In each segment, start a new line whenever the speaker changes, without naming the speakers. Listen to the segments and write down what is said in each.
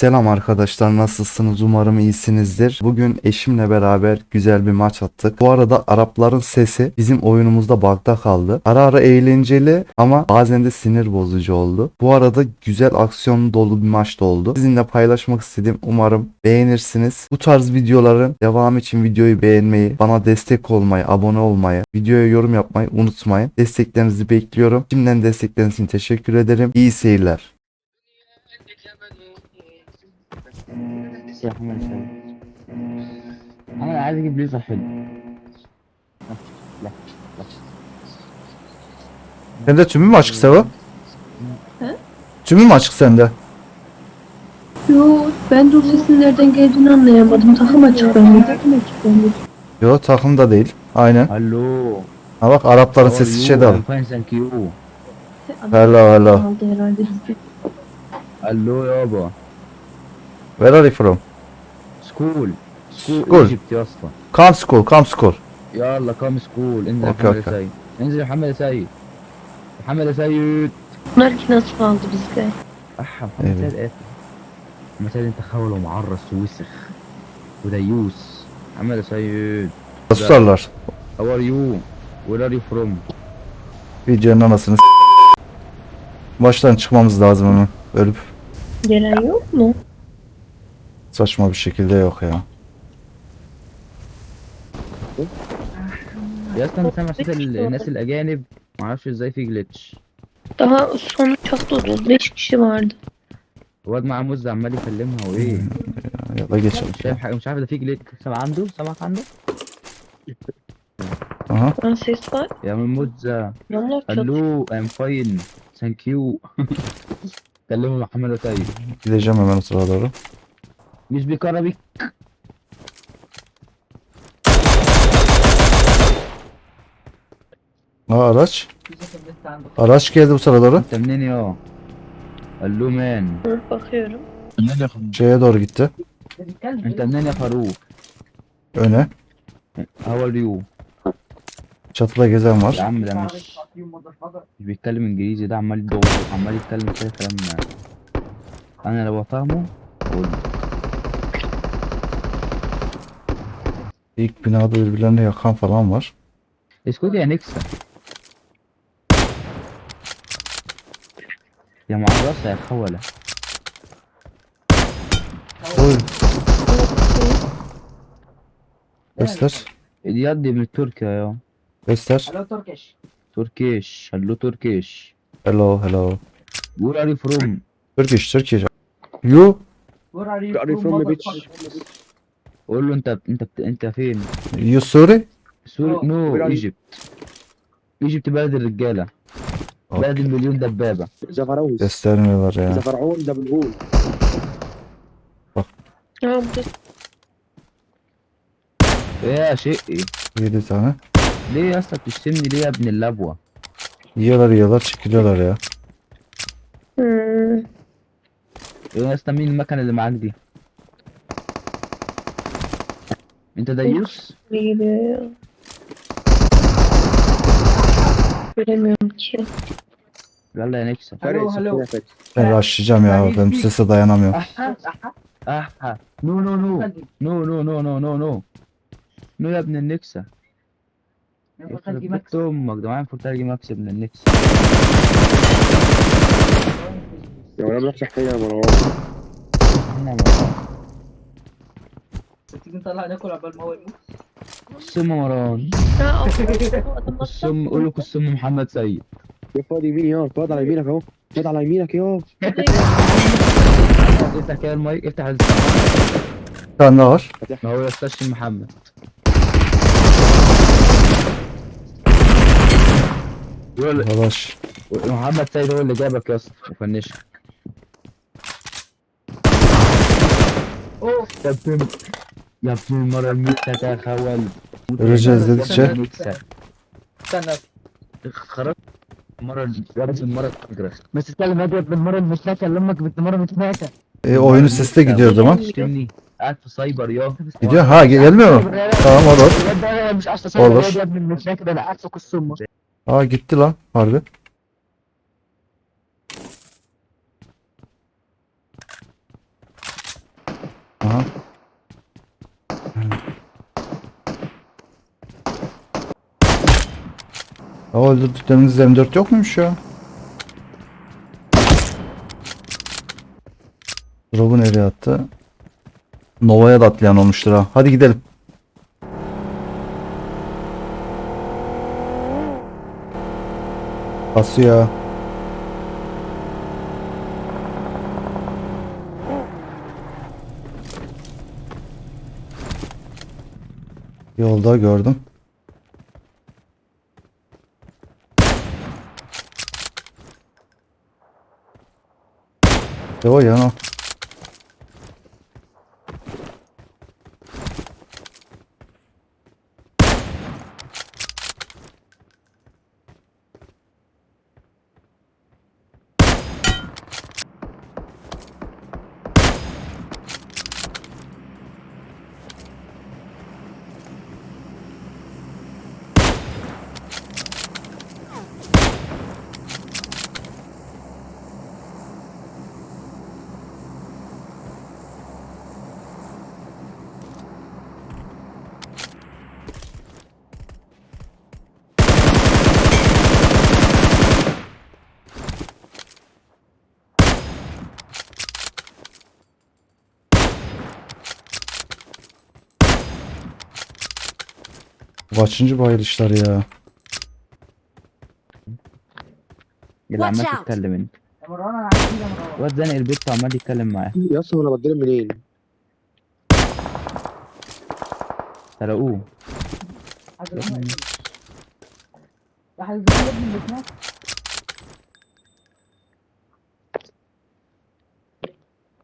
Selam arkadaşlar nasılsınız umarım iyisinizdir. Bugün eşimle beraber güzel bir maç attık. Bu arada Arapların sesi bizim oyunumuzda bug'da kaldı. Ara ara eğlenceli ama bazen de sinir bozucu oldu. Bu arada güzel aksiyon dolu bir maç da oldu. Sizinle paylaşmak istedim umarım beğenirsiniz. Bu tarz videoların devamı için videoyu beğenmeyi, bana destek olmayı, abone olmayı, videoya yorum yapmayı unutmayın. Desteklerinizi bekliyorum. Şimdiden destekleriniz için teşekkür ederim. İyi seyirler. السياق ما يسوي
انا عايز اجيب ليزر حلو
لا لا Sende tümü mü açık Seva? He? Tümü mü açık sende? Yo ben dur sesin nereden geldiğini anlayamadım. Takım açık bende. Takım da değil. Aynen. Alo. Ha bak Arapların sesi şeyde al. Hello hello. Alo ya bu. Where are you from? school. School, school. Egypt يا اسطى. Come school, come school. يلا come school. انزل اوكي اوكي. سيد. انزل محمد يا سيد. محمد يا سيد. مركي ناس فاضي بزكاي. احا محمد سيد قاتل. محمد سيد انت خول ومعرس ووسخ وديوس. محمد يا سيد. Nasıllar? How are you? Where are you from? Videonun anasını Baştan çıkmamız lazım hemen. Ölüp. Gelen yok mu? Saçma bir şekilde yok ya. يا اصلا انت عشان الناس الاجانب معرفش ازاي في جليتش Daha sonuç hafta 35 kişi vardı. الواد معاه موز عمال يكلمها وايه Yala geçelim. مش فاهم حاجه مش عارف ده في جليتش سمع عنده سمعك عنده Aha. Ses var. يا من موزة Ne oluyor? قال له ام فاين ثانك يو كلمه محمد طيب Gideceğim hemen o sıra doğru. Biz bir karabik Ha araç. Araç geldi bu sana doğru. temleniyor. اللومين Dur bakıyorum. تمنين يا خم Şeye doğru gitti. انت منين يا فاروق Öne. هاو ار يو Çatıda gezen var. يا عم ده مش مش بيتكلم انجليزي ده عمال يدور عمال يتكلم كده كلام انا لو فاهمه قول لي. İlk binada birbirlerine yakan falan var. Let's go to the next Havale. يا معرفة demir Türkiye ya. Göster. Hello من تركيا Hello Turkish. Hello hello. Where are you from? Turkish Turkish. You Where are you Are you from, from bitch? motherfucker? قول له انت انت انت فين يو سوري سوري اه، نو ايجيبت ايجيبت بلد الرجاله بلد المليون دبابه زفراوس استنى وريها يعني. زفرعون دبل هول يا شقي ده تمام ليه يا اسطى بتشتمني ليه يا ابن اللبوه يلا يلا çekiliyorlar يلا ايه يا اسطى مين المكنه اللي معاك دي؟ Into the use. Göremiyorum ki. Vallahi ne güzel. Hello, hello. Ben rushlayacağım ya. ben sese dayanamıyorum. Aha. aha. Ah. Ah, ah. no, no. No, no, no, no, no, no. No Ne yapın النكسة. يخرب بيت امك ده معايا المفروض ترجم اكسب من النكسة. يا ولاد روح تحكي يا عايزين نطلع ناكل عبال ما هو يموت السم مروان السم قول لكم السم محمد سيد يا فاضي يمين يا فاضي على يمينك اهو فاضي على يمينك يا افتح كده المايك افتح ال تناش ما هو يستشفي محمد خلاص محمد سيد هو اللي جابك يا اسطى وفنشك اوه يصوم الميت تتحول رجع زاد الشيء استنى خرجت مرة yarısı مرة تقرأ بس تتكلم هذه بالمرة المشتاكة لامك بالمرة المشتاكة E oyunun sesi gidiyor o zaman. Şimdi Alp Cyber ya. Gidiyor. Ha gelmiyor mu? Tamam olur. Olur. Ha gitti lan harbi. O öldü tutanınız M4 yok muymuş ya? Drop'u nereye attı? Nova'ya da atlayan olmuştur ha. Hadi gidelim. Basıyor. Yolda gördüm. 走远了。kaçıncı bayılışlar ya? Watch out. تتكلم انت الواد زنق البيت وعمال يتكلم معاه يا اسطى انا بتضرب منين؟ سرقوه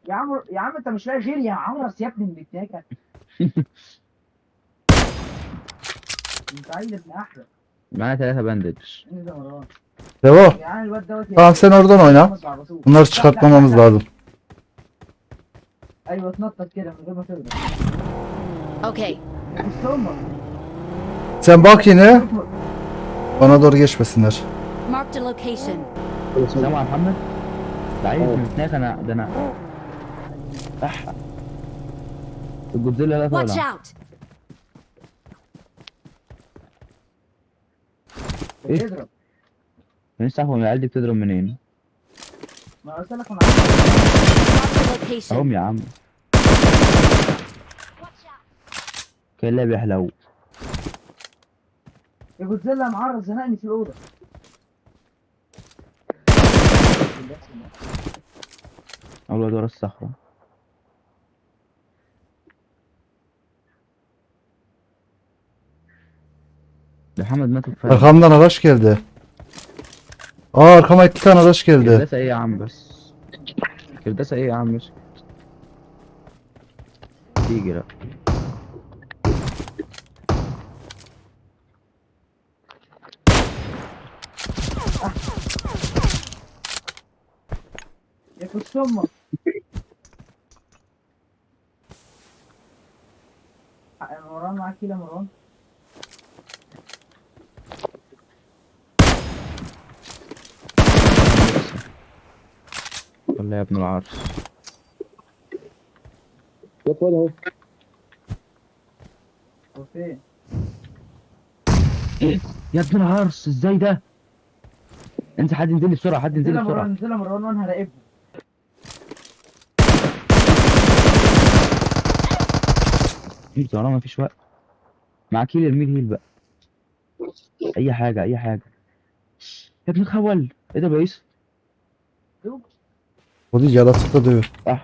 يا عم يا عم انت مش لاقي غيري يا عمرس يا من المتاكه معايا ثلاثة باندج Devo. Tamam sen oradan oyna. Bunları çıkartmamamız lazım. Okay, Sen bak yine. Bana doğru geçmesinler. Watch out! إيه؟ بتضرب من صح والعيال دي بتضرب منين؟ ما قلت لك انا قوم يا عم كلا بيحلو يا جودزيلا معرض زنقني في الاوضه اول دور الصخره Muhammed ما تتفرج Arkamdan araç geldi. Aa arkama iki tane araç geldi. كرداسة ايه يا عم بس كرداسة ايه يا عم بس تيجي لا آه، مروان معاك كده مروان ولا يا ابن العرس يطول اهو هو يا ابن العرس ازاي ده انت حد ينزل لي بسرعه حد ينزل لي بسرعه انزل مروان وانا هراقبه ما مفيش وقت معاك هيل ارمي هيل بقى اي حاجه اي حاجه يا ابن الخول ايه ده يا ريس Bunu yalasıkla dövür. Ah.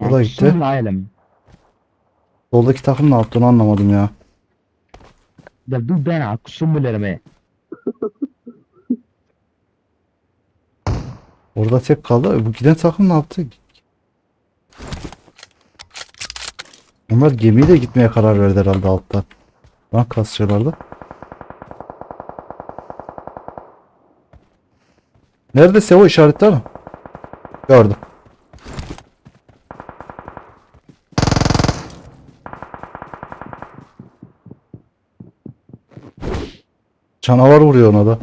Bu da gitti. Ailem. Soldaki takım ne yaptı onu anlamadım ya. Ya dur ben akşam bularım Orada tek kaldı. E, bu giden takım ne yaptı? Onlar gemiyle gitmeye karar verdi herhalde alttan. Lan da? Nerede Sevo işaretli Gördüm. Canavar vuruyor ona da.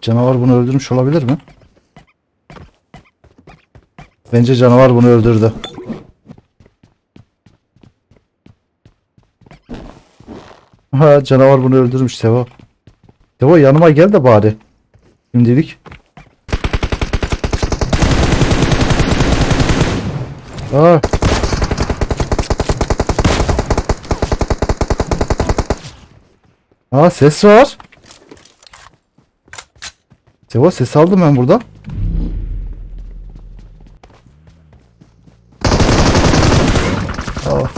Canavar bunu öldürmüş olabilir mi? Bence canavar bunu öldürdü. Ha canavar bunu öldürmüş Seva. Seva yanıma gel de bari. Şimdilik. Aa. Aa ses var. Seva ses aldım ben burada. Ah.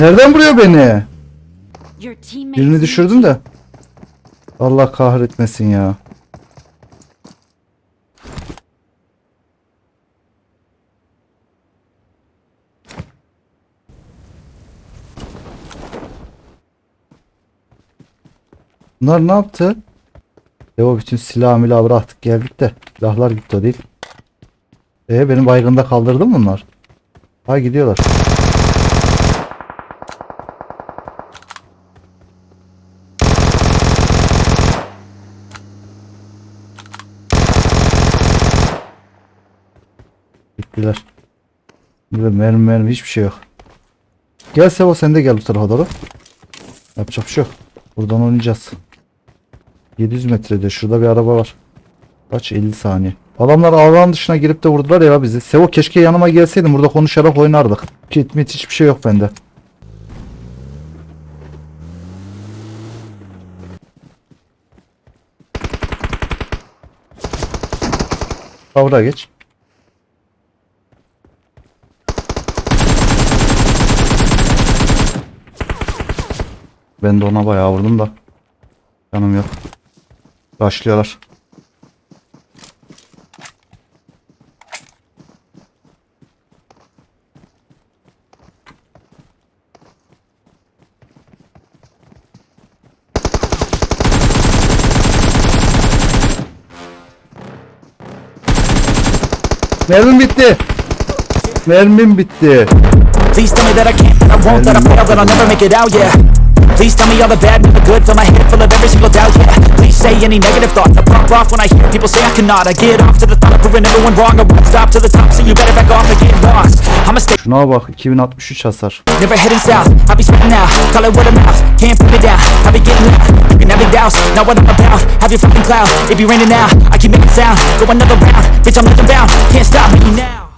Nereden vuruyor beni? Birini düşürdüm de. Allah kahretmesin ya. Bunlar ne yaptı? Devo bütün silah milah bıraktık geldik de silahlar gitti değil. E benim baygında kaldırdım bunlar. Ha gidiyorlar. Teşekkürler. Burada mermi mermi hiçbir şey yok. Gel Seva sen de gel bu tarafa doğru. Yapacak bir şey yok. Buradan oynayacağız. 700 metrede şurada bir araba var. Kaç 50 saniye. Adamlar ağlan dışına girip de vurdular ya bizi. Sevo keşke yanıma gelseydin burada konuşarak oynardık. Kit mit hiçbir şey yok bende. Kavra geç. Ben de ona bayağı vurdum da. Canım yok. Başlıyorlar. Mermim bitti. Mermim bitti. Please tell me that I can't, that I won't, that I fail, that I'll never make it out, yeah. Please tell me all the bad, never good Fill my head full of every single doubt, yeah Please say any negative thoughts I pop off when I hear people say I cannot I get off to the thought of proving everyone wrong I won't stop to the top, so you better back off and get lost I'm a stay Şuna bak 2063 hasar Never heading south, I'll be spitting out Call it word of mouth, can't put it down I'll be getting loud, you can have it douse Not what I'm about, have your fucking cloud It be raining now, I keep making sound Go another round, bitch I'm looking bound Can't stop me now